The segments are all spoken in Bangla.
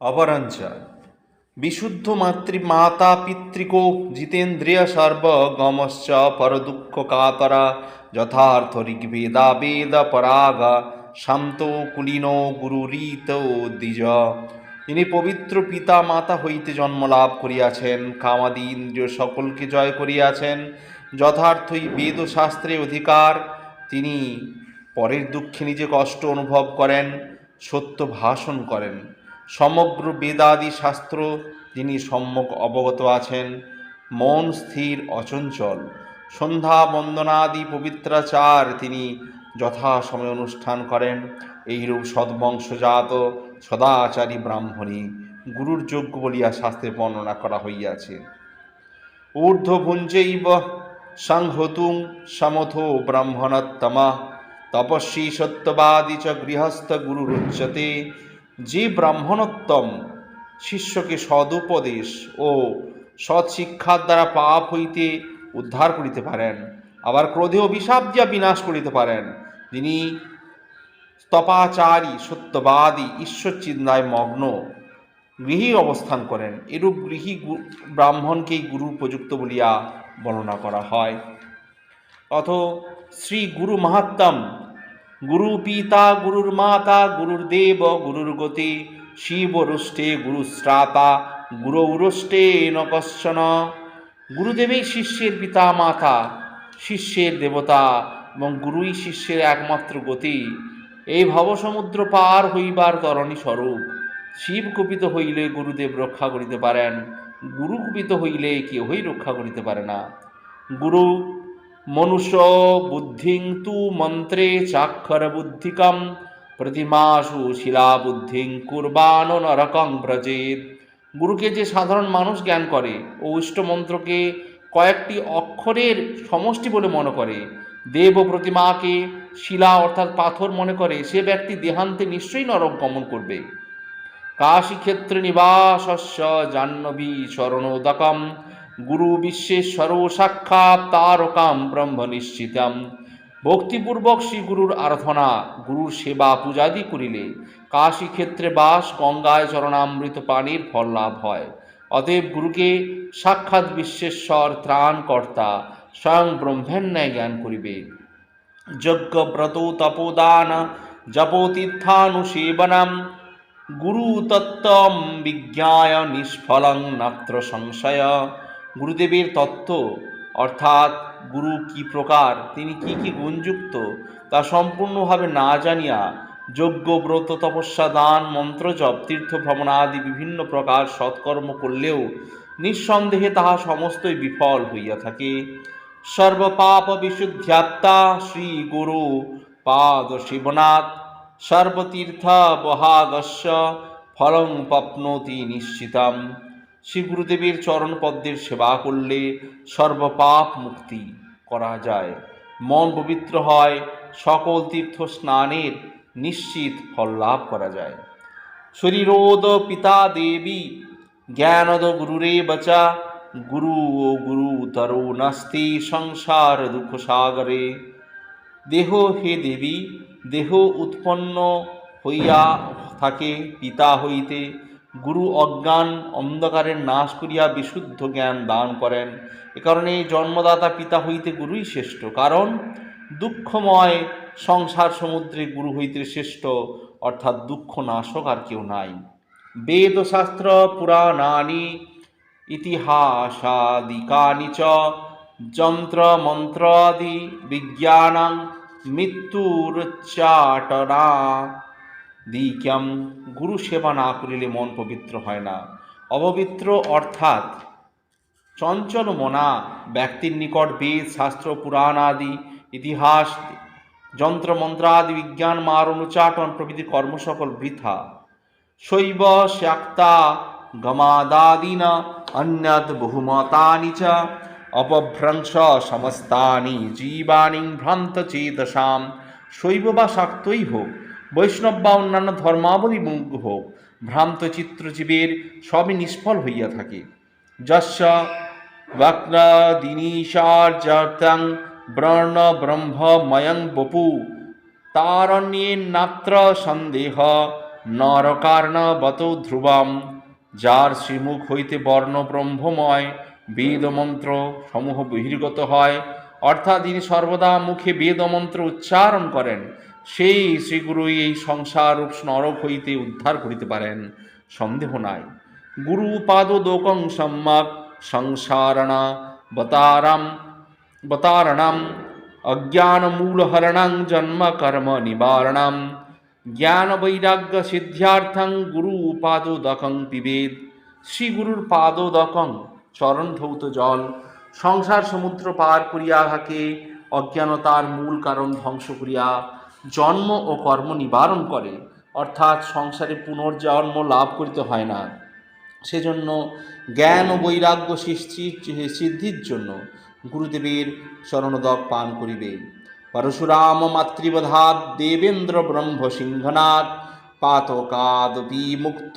অপরাঞ্চ বিশুদ্ধ মাতৃ মাতা পিতৃকো জিতেন্দ্রিয় সর্বগমশ্চ পরদুঃখ কাতরা যথার্থ ঋগ্বেদা বেদ পরাগ শান্ত কুলীন গুরুরীত দ্বিজ। তিনি পবিত্র পিতা মাতা হইতে জন্ম লাভ করিয়াছেন কামাদি ইন্দ্রিয় সকলকে জয় করিয়াছেন, যথার্থই বেদ শাস্ত্রে অধিকার, তিনি পরের দুঃখে নিজে কষ্ট অনুভব করেন, সত্য ভাষণ করেন। সমগ্র বেদাদি শাস্ত্র যিনি সম্যক অবগত আছেন, মন স্থির অচঞ্চল। সন্ধ্যা বন্দনাদি পবিত্রাচার তিনি যথাসময়ে অনুষ্ঠান করেন। এইরূপ সদ্বংশজাত সদাচারী ব্রাহ্মণী গুরুর যোগ্য বলিয়া শাস্ত্রে বর্ণনা করা হইয়াছে। ঊর্ধ্বভুঞ্জৈব সংহতুং সমথো ব্রাহ্মণোত্তমা তপস্বী সত্যবাদী চ গৃহস্থ গুরুরুচ্যতে যে ব্রাহ্মণোত্তম শিষ্যকে সদুপদেশ ও সৎ শিক্ষার দ্বারা পাপ হইতে উদ্ধার করিতে পারেন। আবার ক্রোধে অভিশাপ দিয়া বিনাশ করিতে পারেন। যিনি তপাচারী, সত্যবাদী ঈশ্বর চিন্তায় মগ্ন গৃহী অবস্থান করেন। এরূপ গৃহী ব্রাহ্মণকেই গুরু উপযুক্ত বলিয়া বর্ণনা করা হয়। অথ শ্রী গুরু মাহাত্ম গুরু পিতা গুরুর মাতা গুরুর দেব গুরুর গতি শিব রুষ্টে গুরু শ্রাতা গুরু উরষ্টে ন কশ্চন গুরুদেবই শিষ্যের পিতা মাতা শিষ্যের দেবতা এবং গুরুই শিষ্যের একমাত্র গতি এই ভবসমুদ্র পার হইবার তরণী স্বরূপ, শিব কুপিত হইলে গুরুদেব রক্ষা করিতে পারেন, গুরু কুপিত হইলে কেহই রক্ষা করিতে পারে না। গুরু মনুষ্য বুদ্ধিং তু মন্ত্রে চাক্ষর বুদ্ধিকম প্রতিমাসু শিলা বুদ্ধিং কুরবান নরকং ব্রজেদ গুরুকে যে সাধারণ মানুষ জ্ঞান করে, ও মন্ত্রকে কয়েকটি অক্ষরের সমষ্টি বলে মনে করে। দেব প্রতিমাকে শিলা অর্থাৎ পাথর মনে করে, সে ব্যক্তি দেহান্তে নিশ্চয়ই নরক গমন করবে। কাশীক্ষেত্রে নিবাসস্য জাহ্নবী শরণোদকম। গুরু বিশ্বেশ্বর সাক্ষাৎ তারকাম ব্রহ্ম নিশ্চিতম। ভক্তিপূর্বক শ্রী গুরুর আরাধনা, গুরুর সেবা পূজাদি করিলে কাশীক্ষেত্রে বাস, গঙ্গায় চরণামৃত পানির ফল লাভ হয়। অতএব গুরুকে সাক্ষাৎ বিশ্বেশ্বর ত্রাণকর্তা স্বয়ং ব্রহ্মের ন্যায় জ্ঞান করিবে। যজ্ঞ ব্রত তপোদান জপতীর্থানুসেবনম গুরু তত্ত্বম বিজ্ঞায় নিষ্ফলং নাত্র সংশয়। গুরুদেবের তত্ত্ব, অর্থাৎ গুরু কি প্রকার, তিনি কি কি গুণযুক্ত, তা সম্পূর্ণভাবে না জানিয়া যজ্ঞ, ব্রত, তপস্যা, দান, মন্ত্র, জপ, তীর্থ ভ্রমণাদি বিভিন্ন প্রকার সৎকর্ম করলেও নিঃসন্দেহে তাহা সমস্তই বিফল হইয়া থাকে। সর্বপাপ বিশুদ্ধ্যাত্মা শ্রী গুরু পাদ শিবনাথ। সর্বতীর্থ বহাগস্য ফলং পপ্নতি নিশ্চিতম। শ্রী গুরুদেবের চরণ পদ্মের সেবা করলে সর্বপাপ মুক্তি করা যায়। মন পবিত্র হয়, সকল তীর্থ স্নানের নিশ্চিত ফল লাভ করা যায়। শরীরোদ পিতা দেবী, জ্ঞানদ গুরুরে বচা, গুরু ও গুরু তরো নাস্তি সংসার দুঃখ সাগরে। দেহ হে দেবী, দেহ উৎপন্ন হইয়া থাকে, পিতা হইতে গুরু অজ্ঞান অন্ধকারের নাশ করিয়া বিশুদ্ধ জ্ঞান দান করেন। এ কারণে জন্মদাতা পিতা হইতে গুরুই শ্রেষ্ঠ। কারণ, দুঃখময় সংসার সমুদ্রে গুরু হইতে শ্রেষ্ঠ, অর্থাৎ দুঃখ নাশক আর কেউ নাই। বেদশাস্ত্র পুরাণানি ইতিহাসাদিকানি চ যন্ত্রমন্ত্রাদি বিজ্ঞানাং মৃত্যুরচ্চাটনা দিক্যাম, গুরু সেবা না করিলে মন পবিত্র হয় না। অপবিত্র অর্থাৎ চঞ্চল মনা, ব্যক্তির নিকট বেদ, শাস্ত্র, পুরাণ আদি, ইতিহাস যন্ত্রমন্ত্রাদি বিজ্ঞান, মার, অনুচাটন প্রভৃতি কর্ম সকল বৃথা। শৈব শ্যাক্তা গমাদাদিনা অন্যদ বহুমতানি চ, অপভ্রংশ সমস্তানি, জীবাণী ভ্রান্ত চেতসাম। শৈব বা শাক্তই হোক বৈষ্ণব বা অন্যান্য ধর্মাবলী হোক, ভ্রান্ত চিত্রজীবের সবই নিষ্ফল হইয়া থাকে। যস্য বক্রদিনীশার্যর্তং ব্রণ ব্রহ্মময়ং বপু। তারণ্যে নাত্র সন্দেহ, নরকার্ণবত ধ্রুবম। যার শ্রীমুখ হইতে বর্ণ ব্রহ্মময় বেদমন্ত্র সমূহ বহির্গত হয়। অর্থাৎ যিনি সর্বদা মুখে বেদমন্ত্র উচ্চারণ করেন। সেই শ্রীগুরুই এই সংসারূপ নরক হইতে উদ্ধার করিতে পারেন, সন্দেহ নাই। গুরু পাদ দোকং সম্যক সংসারণা বতারাম, বতারণাম, অজ্ঞানমূলহরণং জন্ম কর্ম নিবারণাম। জ্ঞান বৈরাগ্য সিদ্ধার্থং গুরু পাদোদকং পিবেদ শ্রী গুরুর পাদোদকং চরণ ধৌত জল। সংসার সমুদ্র পার করিয়া তাকে অজ্ঞানতার মূল কারণ ধ্বংস করিয়া জন্ম ও কর্ম নিবারণ করে, অর্থাৎ সংসারে পুনর্জন্ম লাভ করিতে হয় না। সেজন্য জ্ঞান ও বৈরাগ্য সিদ্ধির জন্য গুরুদেবের চরণদক পান করিবে। পরশুরাম মাতৃবধাৎ দেবেন্দ্র ব্রহ্ম সিংহনাথ, পাতকাদপি মুক্ত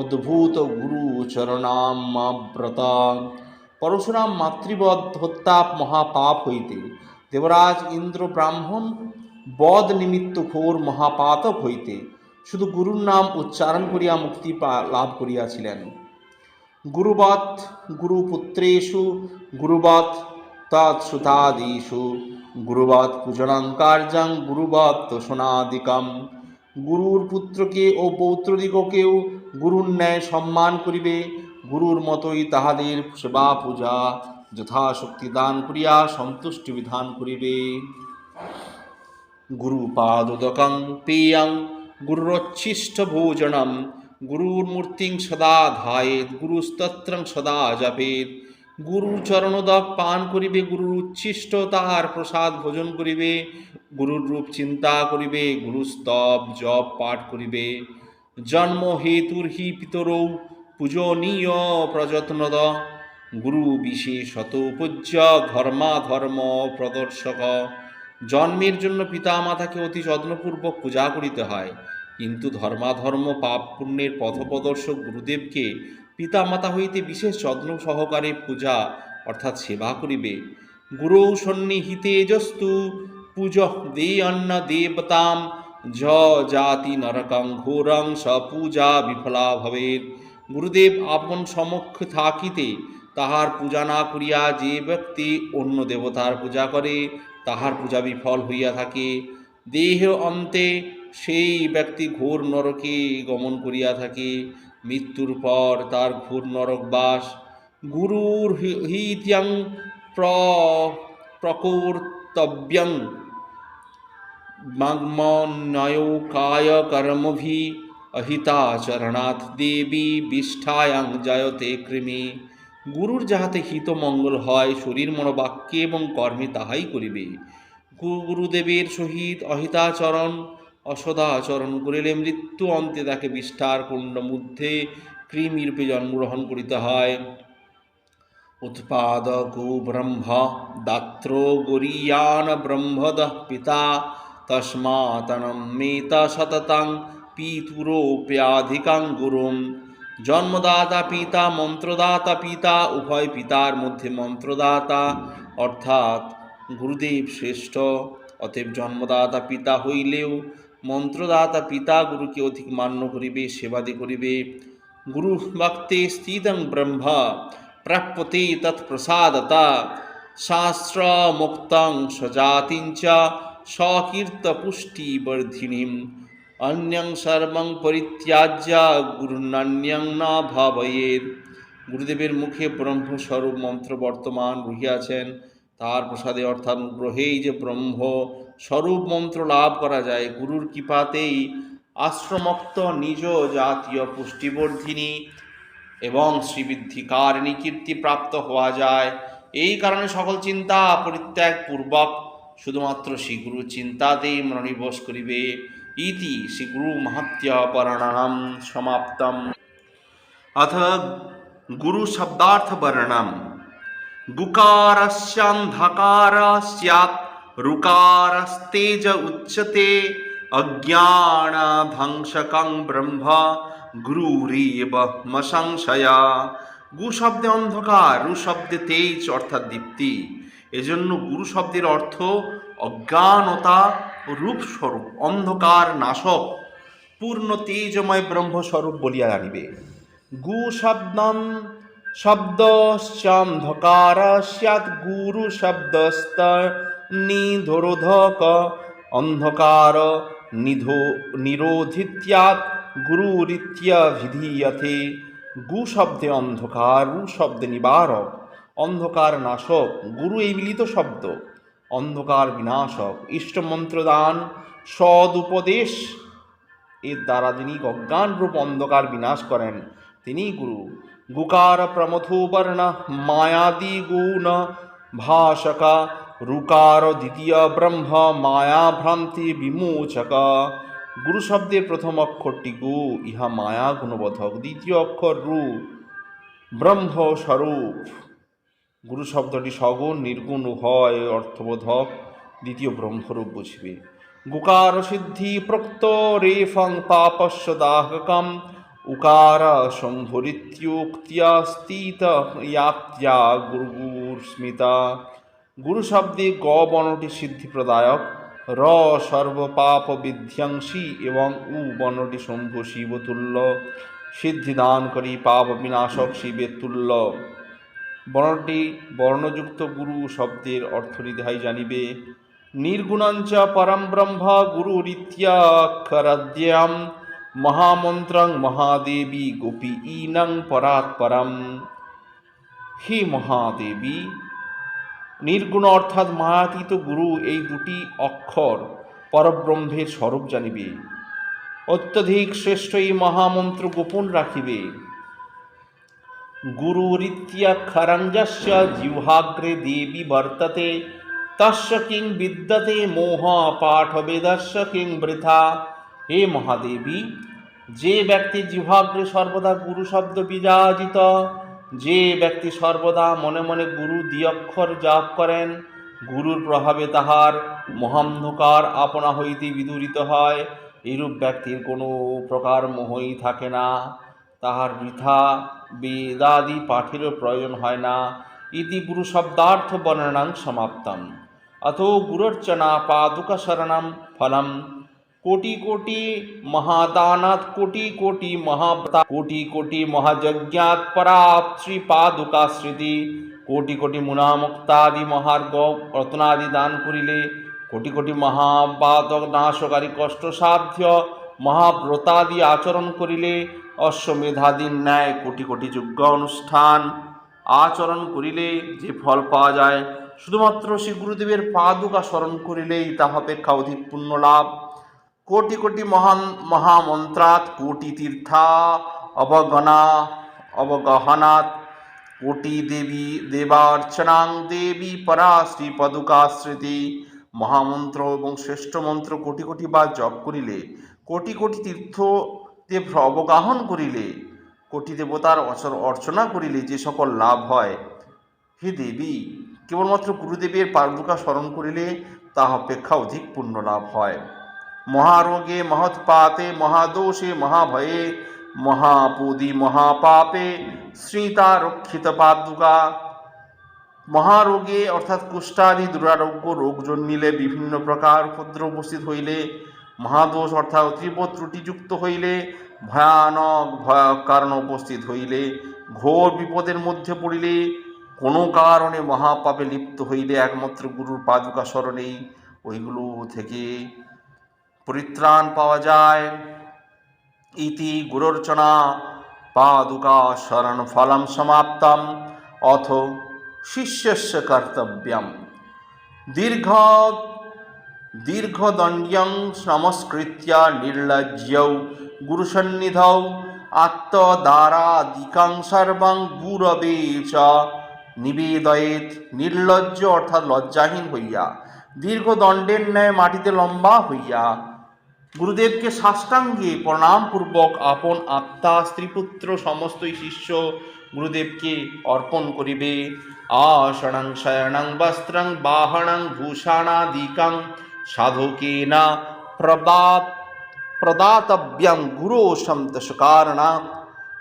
অদ্ভুত গুরু চরণাম্রত পরশুরাম মাতৃবধ হত্যা মহাপাপ হইতে দেবরাজ ইন্দ্র ব্রাহ্মণ বদ নিমিত্ত ঘোর মহাপাতক হইতে শুধু গুরুর নাম উচ্চারণ করিয়া মুক্তি লাভ করিয়াছিলেন। গুরুবৎ গুরুপুত্রেষু, গুরুবৎ তৎসুতাদিষু, গুরুবৎ পূজনং কার্যং, গুরুবৎ তোষণাদিকম গুরুর পুত্রকে ও পৌত্রদিগকেও গুরুর ন্যায় সম্মান করিবে, গুরুর মতোই তাহাদের সেবা পূজা যথাশক্তি দান করিয়া সন্তুষ্টি বিধান করিবে। গুরুপাদোদকং পেয়ং গুরুরচ্ছিষ্ট ভোজনম গুরুর্মূর্তিং সদা ধায়েত গুরুস্তত্রং সদা জপেত গুরুর চরণোদক পান করিবে গুরুর উচ্ছিষ্ট তাহার প্রসাদ ভোজন করিবে গুরুর রূপ চিন্তা করিবে গুরুস্তব জপ পাঠ করিবে জন্ম হেতুর হি পিতরৌ পূজনীয় প্রযত্নদ গুরু বিশেষত পূজ্য ধর্মাধর্ম প্রদর্শক জন্মের জন্য পিতা মাতাকে অতি যত্নপূর্বক পূজা করিতে হয়। কিন্তু ধর্মাধর্ম, পাপ পুণ্যের পথপ্রদর্শক গুরুদেবকে পিতা মাতা হইতে বিশেষ যত্ন সহকারে পূজা অর্থাৎ সেবা করিবে। গুরু সন্নিহিতেজস্তু পূজ দে অন্ন দেবতাম জ জাতি নরকং ঘোরং স পূজা বিফলা ভবেত গুরুদেব আপন সমক্ষ থাকিতে তাহার পূজা না করিয়া যে ব্যক্তি অন্য দেবতার পূজা করে তাহার পূজা বিফল হইয়া থাকে। দেহ অন্তে সেই ব্যক্তি ঘোর নরকে গমন করিয়া থাকে। মৃত্যুর পর তার ঘোর নরক বাস। গুরুর হিত্যং প্র প্রকর্তব্যং। মাগ্মন্যয় কর্মভি অহিতাচরণাথ দেবী বিষ্ঠায়াং জয়তে কৃমি। গুরুর যাহাতে হিত মঙ্গল হয়, শরীর মনোবাক্যে এবং কর্মে তাহাই করিবে। গুরুদেবের সহিত অহিতাচরণ, অসদাচরণ করিলে মৃত্যু অন্তে তাকে বিষ্ঠার কুণ্ড মধ্যে কৃমিরূপে জন্মগ্রহণ করিতে হয়। উৎপাদকো ব্রহ্ম, দাত্র গরিয়ান ব্রহ্মদ পিতা তস্মাতনমেত সততং পিতুরোপ্যাধিকাং গুরুম। জন্মদাতা পিতা, মন্ত্রদাতা পিতা, উভয় পিতার মধ্যে মন্ত্রদাতা। অর্থাৎ গুরুদেব শ্রেষ্ঠ, অতএব জন্মদাতা পিতা হইলেও মন্ত্রদাতা পিতা গুরুকে অধিক মান্য করিবে সেবাদি করিবে। গুরু ভক্তে স্থিতং ব্রহ্ম, প্রাপ্যতে তৎপ্রসাদতা। শাস্ত্রমুক্তং স্বজাতিঞ্চ স্বকীর্তপুষ্টিবর্ধিনীম। অন্যং সর্বং পরিত্যাজ্য গুরুনান্যং না ভাবয়েদ গুরুদেবের মুখে ব্রহ্মস্বরূপ মন্ত্র বর্তমান রহিয়াছেন তার প্রসাদে অর্থাৎ গ্রহেই যে ব্রহ্ম স্বরূপ মন্ত্র লাভ করা যায় গুরুর কৃপাতেই আশ্রমক্ত নিজ জাতীয় পুষ্টিবর্ধিনী এবং শ্রীবৃদ্ধিকারিণী কীর্তি প্রাপ্ত হওয়া যায় এই কারণে সকল চিন্তা পরিত্যাগ পূর্বক শুধুমাত্র শ্রীগুরু চিন্তাতেই মনোনিবেশ করিবে ইতি শ্রীগুরু মাহাত্ম্য বর্ণনম সমাপ্তম अथ गुरुशब्दार्थवर्णनम् गुकारस्यान्धकार स्यात् ऋकारस्तेज उच्यते অজ্ঞানধ্বংসকং ব্রহ্ম গুরুরেব মসংশয়া গু শব্দে অন্ধকার রু শব্দে তেজ অর্থাৎ দীপ্তি এজন্য গুরু শব্দের অর্থ অজ্ঞানতা ও রূপস্বরূপ, অন্ধকার নাশক, পূর্ণ তেজময় ব্রহ্মস্বরূপ বলিয়া জানিবে। গু শব্দম শব্দশ্চান্ধকার স্যাৎ গুরু শব্দস্ত নিধোরোধক অন্ধকার নিধো নিরোধিত্যাৎ গুরুরিত্যভিধীয়তে গু শব্দে অন্ধকার রু শব্দে নিবারক, অন্ধকার নাশক, গুরু এই মিলিত শব্দ। অন্ধকার বিনাশক, ইষ্টমন্ত্রদান, সদুপদেশ। এর দ্বারা যিনি অজ্ঞান রূপ অন্ধকার বিনাশ করেন। তিনি গুরু। গুকার প্রমথোবর্ণ মায়াদি গুণ ভাষকা। রুকার দ্বিতীয় ব্রহ্ম মায়া ভ্রান্তি বিমোচক। গুরু শব্দের প্রথম অক্ষরটি গু, ইহা মায়া গুণবোধক। দ্বিতীয় অক্ষর রু ব্রহ্ম স্বরূপ গুরু শব্দটি সগুণ, নির্গুণ উভয় অর্থবোধক দ্বিতীয় ব্রহ্মরূপ বুঝিবে। গুকার সিদ্ধি প্রক্ত রে ফং পাপস্য দাহকম, উকার শম্ভরিত্যোক্তিয়াস্তিত ইয়াক্ত্যা গুরুগুরস্মিতা। গুরু শব্দে গ বনটি সিদ্ধি প্রদায়ক র সর্বপাপ বিধ্বংসী এবং উ বনটি শম্ভু শিবতুল্য। সিদ্ধিদানকারী পাপ বিনাশক শিবের তুল্য। বর্ণটি বর্ণযুক্ত গুরু শব্দের অর্থনিধাই জানিবে। নির্গুণঞ্চ পরম ব্রহ্ম গুরুরিত্যাক্ষরাদ্যাম মহামন্ত্রং মহাদেবী গোপী ইনং পরাৎপরম। হে মহাদেবী, নির্গুণ অর্থাৎ মায়াতীত গুরু এই দুটি অক্ষর পরব্রহ্মের স্বরূপ জানিবে। অত্যধিক শ্রেষ্ঠ এই মহামন্ত্র গোপন রাখিবে। গুরুরিত্যাক্ষরঞ্জস্য জিহ্বাগ্রে দেবী বর্ততে তস্য কিং বিদ্যতে মোহ পাঠবেদস্য কিং বৃথা হে মহাদেবী যে ব্যক্তি জিহ্বাগ্রে সর্বদা গুরু শব্দ বিরাজিত যে ব্যক্তি সর্বদা মনে মনে গুরু দ্বিঅক্ষর জাপ করেন গুরুর প্রভাবে তাহার মহান্ধকার আপনা হইতে বিদূরিত হয়, এরূপ ব্যক্তির কোনো প্রকার মোহই থাকে না। তাহার বৃথা বেদাদি পাঠেরও প্রয়োজন হয় না। ইতি গুরু শব্দার্থ বর্ণনাং সমাপ্তম। অথো গুরর্চনা পাদুকা শরণম ফলম। কোটি কোটি মহাদানাৎ কোটি কোটি মহাব্রতা, কোটি কোটি মহাযজ্ঞাৎ পরাপ শ্রী পাদুকা স্মৃতি। কোটি কোটি মুনামুক্তাদি মহার্গ রত্নাদি দান করিলে। কোটি কোটি মহাবাদক নাশকারী কষ্টসাধ্য মহাব্রতাদি আচরণ করিলে। অশ্বমেধাদির ন্যায় কোটি কোটি যজ্ঞ অনুষ্ঠান। আচরণ করিলে যে ফল পাওয়া যায়, শুধুমাত্র শ্রী গুরুদেবের পাদুকা স্মরণ করিলেই তাহা অপেক্ষা অধিক পুণ্য লাভ। কোটি কোটি মহান মহামন্ত্রাৎ, কোটি তীর্থা অবগণা, অবগহনাৎ, কোটি দেবী দেবার্চনাং, দেবী পরা শ্রী পদুকাশ্রীতি মহামন্ত্র এবং শ্রেষ্ঠ মন্ত্র কোটি কোটি বার জপ করিলে কোটি কোটি তীর্থ দেব অবগাহন করিলে কোটি দেবতার অচর- অর্চনা করিলে যে সকল লাভ হয়। হে দেবী, কেবলমাত্র গুরুদেবের পাদুকা স্মরণ করিলে তাহা অপেক্ষা অধিক পুণ্য লাভ হয়। মহারোগে মহৎপাতে মহাদোষে, মহাভয়ে, মহাপুদি, মহাপাপে শ্রীতা রক্ষিত পাদুকা। মহারোগে, অর্থাৎ কুষ্ঠাদি দুরারোগ্য রোগ জন্মিলে বিভিন্ন প্রকার উপদ্রব উপস্থিত হইলে মহাদোষ অর্থাৎ তীব্র ত্রুটিযুক্ত হইলে, ভয়ানক ভয়ানক কারণ উপস্থিত হইলে, ঘোর বিপদের মধ্যে পড়িলে, কোনো কারণে মহাপাপে লিপ্ত হইলে একমাত্র গুরুর পাদুকা স্মরণেই ওইগুলো থেকে পরিত্রাণ পাওয়া যায়। ইতি গুরর্চনা পাদুকা শরণ ফলম সমাপ্তম, অথ শিষ্যস্য কর্তব্যম। দীর্ঘ দীর্ঘদণ্ড্যং নমস্কৃত্য নির্লজ্জৌ। গুরুসন্নিধৌ। আত্মদ্বারাদিকাং সর্বং গুরবে চ। নিবেদয়েত নির্লজ্জ অর্থাৎ লজ্জাহীন হইয়া। দীর্ঘদণ্ডের ন্যায় মাটিতে লম্বা হইয়া। গুরুদেবকে সাষ্টাঙ্গে প্রণামপূর্বক আপন আত্মা, স্ত্রীপুত্র সমস্তই শিষ্য গুরুদেবকে অর্পণ করিবে। আসনং, শয়নং, বস্ত্রং, বাহনং, ভূষাণাদিকং সাধকেনা প্রদাত প্রদাতব্যং গুরু সন্তোষ কারণা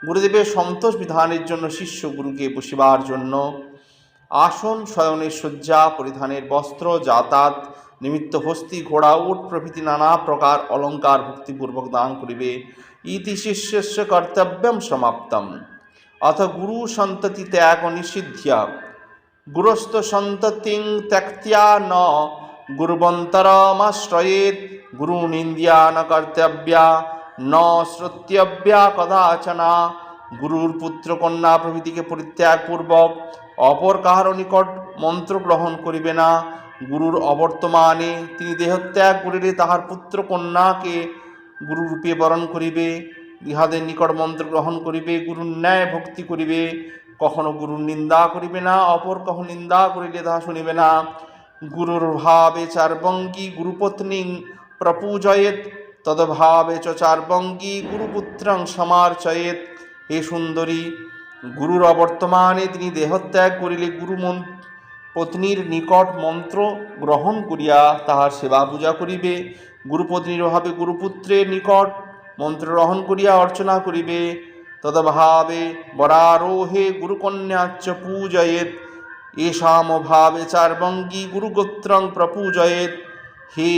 গুরুদেবের সন্তোষ বিধানের জন্য শিষ্য গুরুকে বসিবার জন্য আসন শয়নের শয্যা, পরিধানের বস্ত্র, যাতায়াত নিমিত্ত হস্তি, ঘোড়া, উট প্রভৃতি নানা প্রকার অলঙ্কার ভক্তিপূর্বক দান করিবে। ইতি শিষ্যস্য কর্তব্যম সমাপ্তম। অথ গুরু সন্ততি ত্যাগ নিষিদ্ধা। গুরস্থ সন্ততিং ত্যক্ত্যা ন গুরুবন্তরমাশ্রয়েত গুরু নিন্দিয়া ন কর্তব্যা ন শ্রোত্যব্যা কদাচনা গুরুর পুত্র কন্যা প্রভৃতিকে পরিত্যাগপূর্বক অপর কাহার নিকট মন্ত্র গ্রহণ করিবে না গুরুর অবর্তমানে তিনি দেহত্যাগ করিলে তাহার পুত্র কন্যাকে গুরুরূপে বরণ করিবে ইহাদের নিকট মন্ত্র গ্রহণ করিবে গুরুর ন্যায় ভক্তি করিবে কখনো গুরুর নিন্দা করিবে না অপর কখনো নিন্দা করিলে তাহা শুনিবে না গুরুর ভাবে চার্বঙ্গী গুরুপত্নী প্রপূজয়েত, তদভাবে চ চার্বঙ্গী গুরুপুত্রং সমার্চয়েত। হে সুন্দরী, গুরুর অবর্তমানে তিনি দেহত্যাগ করিলে গুরু পত্নীর নিকট মন্ত্র গ্রহণ করিয়া তাহার সেবা পূজা করিবে, গুরুপত্নীর অভাবে গুরুপুত্রের নিকট মন্ত্র গ্রহণ করিয়া অর্চনা করিবে। তদভাবে বরারোহে গুরুকন্যাচ্চ পূজয়েত এষামভাবে চার্বঙ্গী গুরুগোত্রং প্রপূজয়েত। হে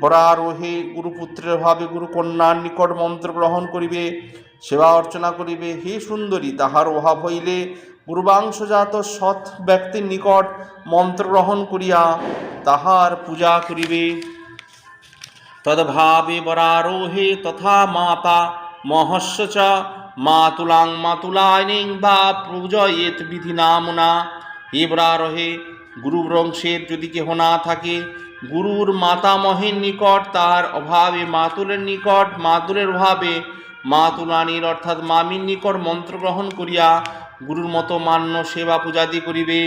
বরারোহে গুরুপুত্রের ভাবে গুরুকন্যার নিকট মন্ত্র গ্রহণ করিবে, সেবা অর্চনা করিবে, হে সুন্দরী, তাহার অভাব হইলে পূর্বাংশজাত সৎ ব্যক্তির নিকট মন্ত্র গ্রহণ করিয়া তাহার পূজা করিবে। তদ্ভাবে বরারোহে তথা মাতা মহস্য চ মাতুলাং মাতুলায়নিং বা পূজয়েত বিধি নামনা হে বরারোহে গুরু বংশের যদি কেহ না থাকে, গুরুর মাতামহের নিকট, তার অভাবে মাতুলের নিকট মাতুলের অভাবে মাতুলানির অর্থাৎ মামির নিকট মন্ত্র গ্রহণ করিয়া গুরুর মতো মান্য সেবা পূজাদি করিবে।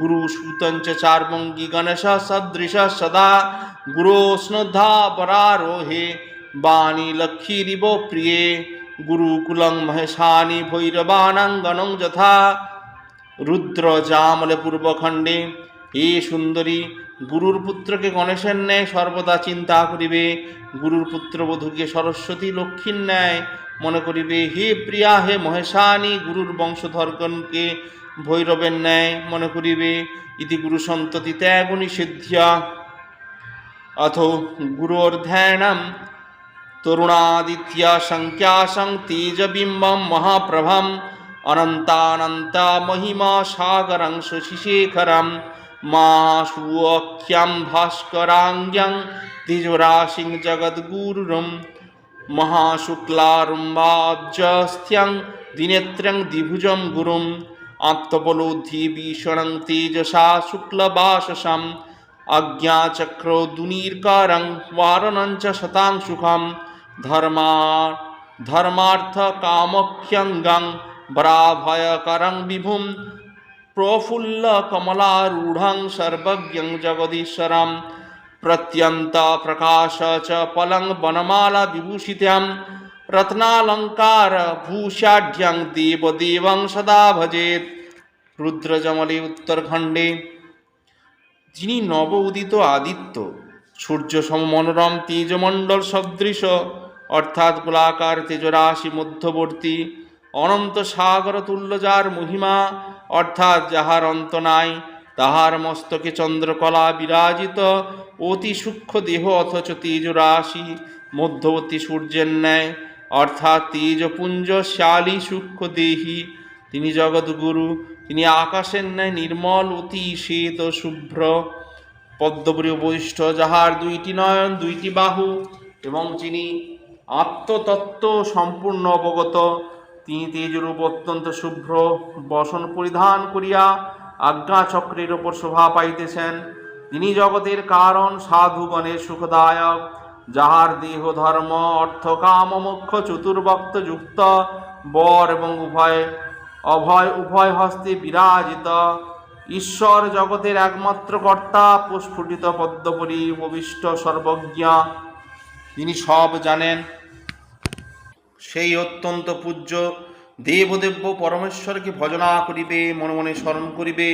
গুরু সুতঞ্চ চার্বঙ্গী গণেশ সদৃশ সদা, গুরু স্নদ্ধা পরারোহে বাণী লক্ষ্মীরিব প্রিয়ে। গুরুকুলং মহেশানি ভৈরবানাঙ্গনং যথা। রুদ্র জামলে পূর্বখণ্ডে হে সুন্দরী, গুরুর পুত্রকে গণেশের ন্যায় সর্বদা চিন্তা করিবে। গুরুর পুত্রবধূকে সরস্বতী লক্ষ্মীর ন্যায় মনে করিবে, হে প্রিয়া, হে মহেশানী, গুরুর বংশধরগণকে ভৈরবের ন্যায় মনে করিবে। ইতি গুরু সন্ততি ত্যাগ নিষিদ্ধা। অথ গুরোর ধ্যানম তরুণাদিত্য সংখ্যাসং তেজবিম্বম মহাপ্রভম। অনন্তানন্তা মহিমা সাগরং শশিশেখরম মা সুঅখ্যাম ভাস্করাঙ্গং দ্বিজরাশিং জগদ্গুরুরম মহাশুক্লারুম্বাব্জস্থ্যং দিনেত্রং দ্বিভুজম গুরুম আত্মবলোদ্ধি ভীষণং তেজসা শুক্লবাসসাম আজ্ঞাচক্র দুনীর্কারং বারণঞ্চ শতাংশুখম ধর্মা ধর্মার্থ কামক্ষঙ্গং বরাভয়করং বিভুম প্রফুল্ল কমলারূঢ়ং সর্বজ্ঞং জগদীশ্বরম প্রত্যন্ত প্রকাশ চ পলং বনমালা বিভূষিতাম রত্নালঙ্কার ভূষাঢ্যং দেব দেবং সদা ভজেত রুদ্রজমলে উত্তরখণ্ডে। যিনি নব উদিত আদিত্য সূর্য সম মনোরম তেজমণ্ডল সদৃশ, অর্থাৎ গোলাকার তেজরাশি মধ্যবর্তী অনন্ত সাগর তুল্য যার মহিমা, অর্থাৎ যাহার অন্ত নাই, তাহার মস্তকে চন্দ্রকলা বিরাজিত, অতি সূক্ষ্ম দেহ অথচ তেজরাশি মধ্যবর্তী সূর্যের ন্যায়, অর্থাৎ তেজপুঞ্জ শ্যালী সূক্ষ্ম দেহি। তিনি জগৎগুরু তিনি আকাশের ন্যায় নির্মল, অতি শ্বেত, শুভ্র। পদ্মপুরী বৈষ্ঠ যাহার দুইটি নয়ন, দুইটি বাহু, এবং যিনি আত্মতত্ত্ব সম্পূর্ণ অবগত তিনি তেজরূপ অত্যন্ত শুভ্র বসন পরিধান করিয়া আজ্ঞাচক্রের ওপর শোভা পাইতেছেন। তিনি জগতের কারণ সাধুগণের সুখদায়ক, যাহার দেহ, ধর্ম, অর্থ, কাম, মোক্ষ চতুর্ভক্ত যুক্ত, বর এবং উভয়, অভয়, উভয় হস্তে বিরাজিত। ঈশ্বর জগতের একমাত্র কর্তা, প্রস্ফুটিত পদ্মপরি উপবিষ্ট সর্বজ্ঞা। তিনি সব জানেন। সেই অত্যন্ত পূজ্য দেবদেব্য পরমেশ্বরকে ভজনা করিবে, মনে মনে স্মরণ করিবে।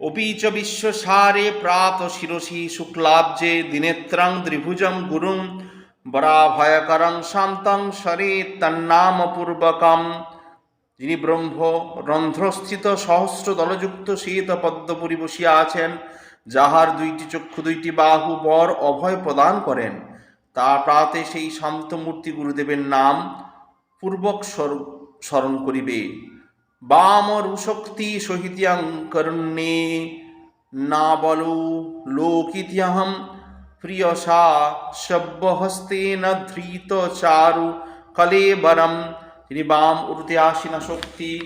অপিচ বিশ্ব সারে প্রাত শিরসি শুক্লাব্জে দিনেত্রাং ত্রিভুজম গুরুম বরাভয়করং শান্তং সরে তন্নাম পূর্বকম। যিনি ব্রহ্ম রন্ধ্রস্থিত সহস্র দলযুক্ত শীত পদ্মপুরী বসিয়া আছেন, যাহার দুইটি চক্ষু দুইটি বাহু বর অভয় প্রদান করেন। তা প্রাতে সেই শান্ত মূর্তি গুরুদেবের নাম পূর্বক স্মরণ করিবে। বাম রুশক্তি সহিতিয়াং করণ্যে না বলো লোকিত্যহম, প্রিয়সা সব্যহস্তেন ধৃত চারু কলেবরম। তিনি বাম উর্তে আসীনা শক্তি,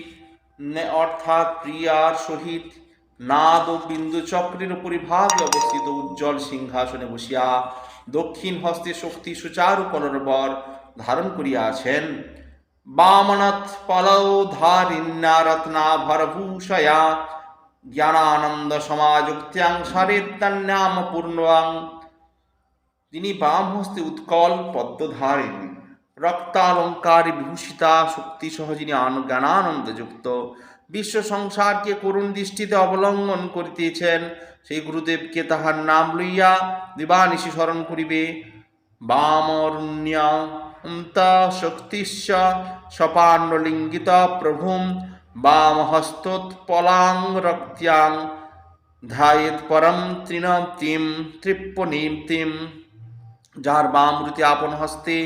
নে- অর্থাৎ প্রিয়ার সহিত নাদ ও বিন্দু চক্রের উপরিভাগে অবস্থিত উজ্জ্বল সিংহাসনে বসিয়া দক্ষিণ হস্তে শক্তি সুচারু কলরবর ধারণ করিয়াছেন। বামনাথ পলৌ ধারিণ্যা রত্নাভরভূষয়া জ্ঞানানন্দ সমাযুক্ত্যাং সারেত্যান্যাম পূর্ণাং। তিনি বাম হস্তে উৎকল পদ্মধারিণী রক্তালঙ্কার বিভূষিতা শক্তি সহ যিনি জ্ঞানানন্দযুক্ত বিশ্ব সংসারকে করুণ দৃষ্টিতে অবলম্বন করিতেছেন। সেই গুরুদেবকে তাহার নাম লইয়া দিবানিশি স্মরণ করিবে। বামরুণ্যা শক্তিশ্চ সপান্নলিঙ্গিত প্রভুম বামহস্তোৎপলাং রক্ত্যাং ধ্যায়েত পরম তৃণপ্তিম তৃপ্পনিপ্তিম। যার বাম রুতি আপন হস্তে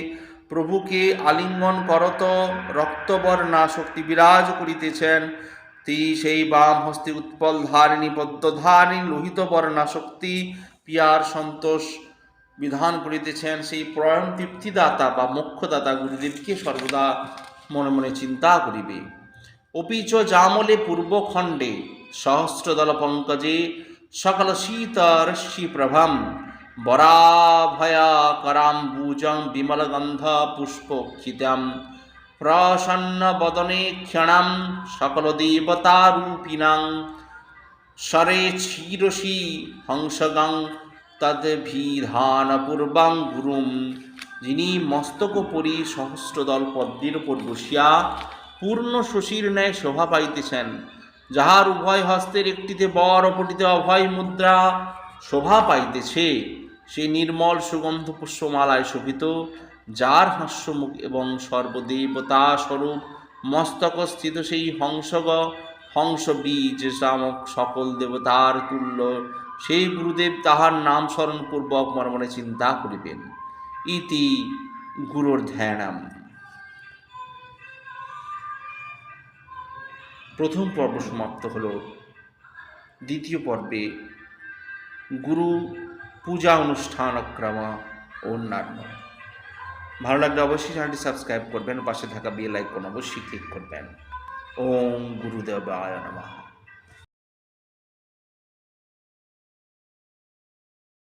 প্রভুকে আলিঙ্গন করত রক্তবর্ণা শক্তি বিরাজ করিতেছেন। তিনি সেই বাম হস্তে উৎপল ধারিণী পদ্মধারিণী লোহিত বর্ণা শক্তি পিয়ার সন্তোষ বিধান করিতেছেন। সেই প্রয়ণ তৃপ্তিদাতা বা মোক্ষদাতা গুরুদেবকে সর্বদা মনে মনে চিন্তা করিবে। অপিচ জামলে পূর্বখণ্ডে সহস্রদল পঙ্কজে সকল শীতরশ্মি প্রভম। বরাভয়া করাম্বুজং বিমলগন্ধ পুষ্পক্ষিতম প্রসন্ন বদনে ক্ষণম সকল দেবতারূপিণাং স্বরে ছিরসি হংসগং তদ্ভিধানপূর্বং গুরুম। যিনি মস্তকোপরি সহস্রদল পদ্মের উপর বসিয়া পূর্ণ শশীর ন্যায় শোভা পাইতেছেন। যাহার উভয় হস্তের একটিতে বর অপটিতে অভয় মুদ্রা শোভা পাইতেছে। সেই নির্মল সুগন্ধ পুষ্পমালায় শোভিত, যার হাস্যমুখ এবং সর্বদেবতা স্বরূপ মস্তকস্থিত সেই হংসগ হংস বীজ নামক সকল দেবতার তুল্য, সেই গুরুদেব তাহার নাম স্মরণপূর্বক মর্মনে চিন্তা করিবেন। ইতি গুরুর ধ্যানাম প্রথম পর্ব সমাপ্ত হল। দ্বিতীয় পর্বে গুরু পূজা অনুষ্ঠান অক্রম অন্যান্য। ভালো লাগলে অবশ্যই চ্যানেলটি সাবস্ক্রাইব করবেন, পাশে থাকা বেল আইকন অবশ্যই ক্লিক করবেন। ওম গুরুদেবায় নমঃ।